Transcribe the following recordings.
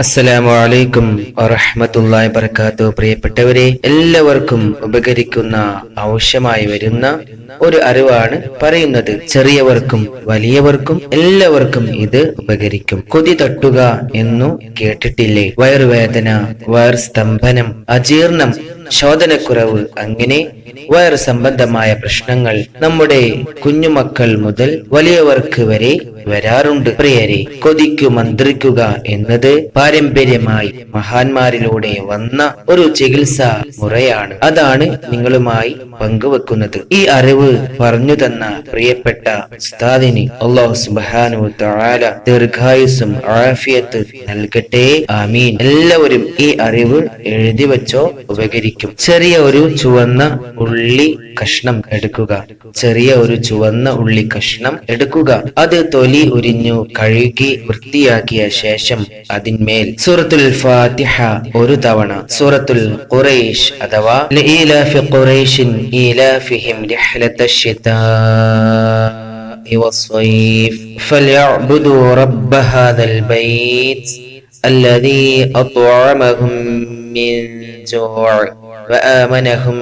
അസ്സലാമു അലൈക്കും വറഹ്മത്തുള്ളാഹി വബറകാതുഹു. പ്രിയപ്പെട്ടവരെ എല്ലാവർക്കും ഉപകരിക്കുന്ന ആവശ്യമായി വരുന്ന ഒരു അറിവാണ് പറയുന്നത്. ചെറിയവർക്കും വലിയവർക്കും എല്ലാവർക്കും ഇത് ഉപകരിക്കും. കൊതി തട്ടുക എന്നു കേട്ടിട്ടില്ലേ? വയറുവേദന വയർ സ്തംഭനം അജീർണം ശോധനക്കുറവ് അങ്ങനെ വയർ സംബന്ധമായ പ്രശ്നങ്ങൾ നമ്മുടെ കുഞ്ഞുമക്കൾ മുതൽ വലിയവർക്ക് വരെ വരാറുണ്ട്. പ്രിയരെ കൊതിക്കു മന്ത്രിക്കുക എന്നത് പാരമ്പര്യമായി മഹാന്മാരിലൂടെ വന്ന ഒരു ചികിത്സാ മുറയാണ്. അതാണ് നിങ്ങളുമായി പങ്കുവെക്കുന്നത്. ഈ അറിവ് പറഞ്ഞു തന്ന പ്രിയപ്പെട്ട ഉസ്താദിന് അള്ളാഹു സുബാനു തആല ദീർഘായുസും ആഫിയത്ത് നൽകട്ടെ. ആമീൻ. എല്ലാവരും ഈ അറിവ് എഴുതി വെച്ചോ ഉപകരിക്കും. ചെറിയ ഒരു ചുവന്ന ഉള്ളി കഷ്ണം എടുക്കുക ചെറിയ ഒരു ചുവന്ന ഉള്ളി കഷ്ണം എടുക്കുക അത് തൊലി ഉരിഞ്ഞു കഴുകി വൃത്തിയാക്കിയ ശേഷം അതിന്മേൽ സൂറത്തുൽ ഫാത്തിഹ ഒരു തവണ സൂറത്തുൽ ഖുറൈഷ് അഥവാ ലഇലാഫി ഖുറൈഷിൻ ഈലാഫിഹിം റിഹ്ലത്തശ് الشتاء والصيف فليعبدوا رب هذا البيت الذي أطعمهم من جوع وآمنهم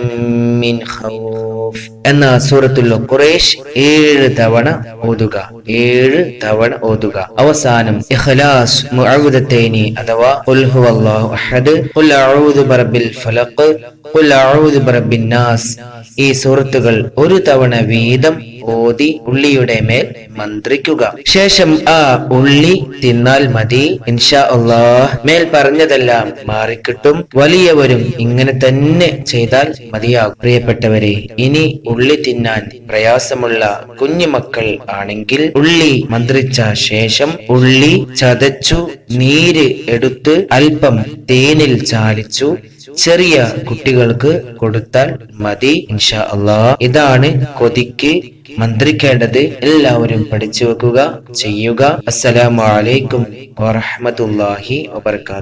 من خوف എന്ന സൂറത്തുൽ ഖുറൈഷ് ഏഴ് തവണ ഓതുക ഏഴ് തവണ ഓതുക അവസാനം ഇഖ്ലാസ് മുഅവ്വദത്തൈനി അഥവാ ഖുൽ ഹുവല്ലാഹു അഹദ് ഖുൽ അഊദു ബിറബ്ബിൽ ഫലഖ് ഖുൽ അഊദു ബിറബ്ബിൻ നാസ് ഈ സൂറത്തുകൾ ഒരു തവണ വീതം ഓതി ഉള്ളിയുടെ മേൽ മന്ത്രിക്കുക. ശേഷം ആ ഉള്ളി തിന്നാൽ മതി. ഇൻഷാ അള്ളാഹ് മേൽ പറഞ്ഞതെല്ലാം മാറിക്കിട്ടും. വലിയവരും ഇങ്ങനെ തന്നെ ചെയ്താൽ മതിയാകും. പ്രിയപ്പെട്ടവരെ ഇനി ഉള്ളി തിന്നാൻ പ്രയാസമുള്ള കുഞ്ഞുമക്കൾ ആണെങ്കിൽ ഉള്ളി മന്ത്രിച്ച ശേഷം ഉള്ളി ചതച്ചു നീര് എടുത്ത് അല്പം തേനിൽ ചാലിച്ചു ചെറിയ കുട്ടികൾക്ക് കൊടുത്താൽ മതി ഇൻഷാ അള്ളാ ഇതാണ് കൊതിക്ക് മന്ത്രിക്കേണ്ടത്. എല്ലാവരും പഠിച്ചു വെക്കുക ചെയ്യുക. അസ്സലാമു അലൈക്കും വറഹ്മത്തുള്ളാഹി വബർക്കാത്തു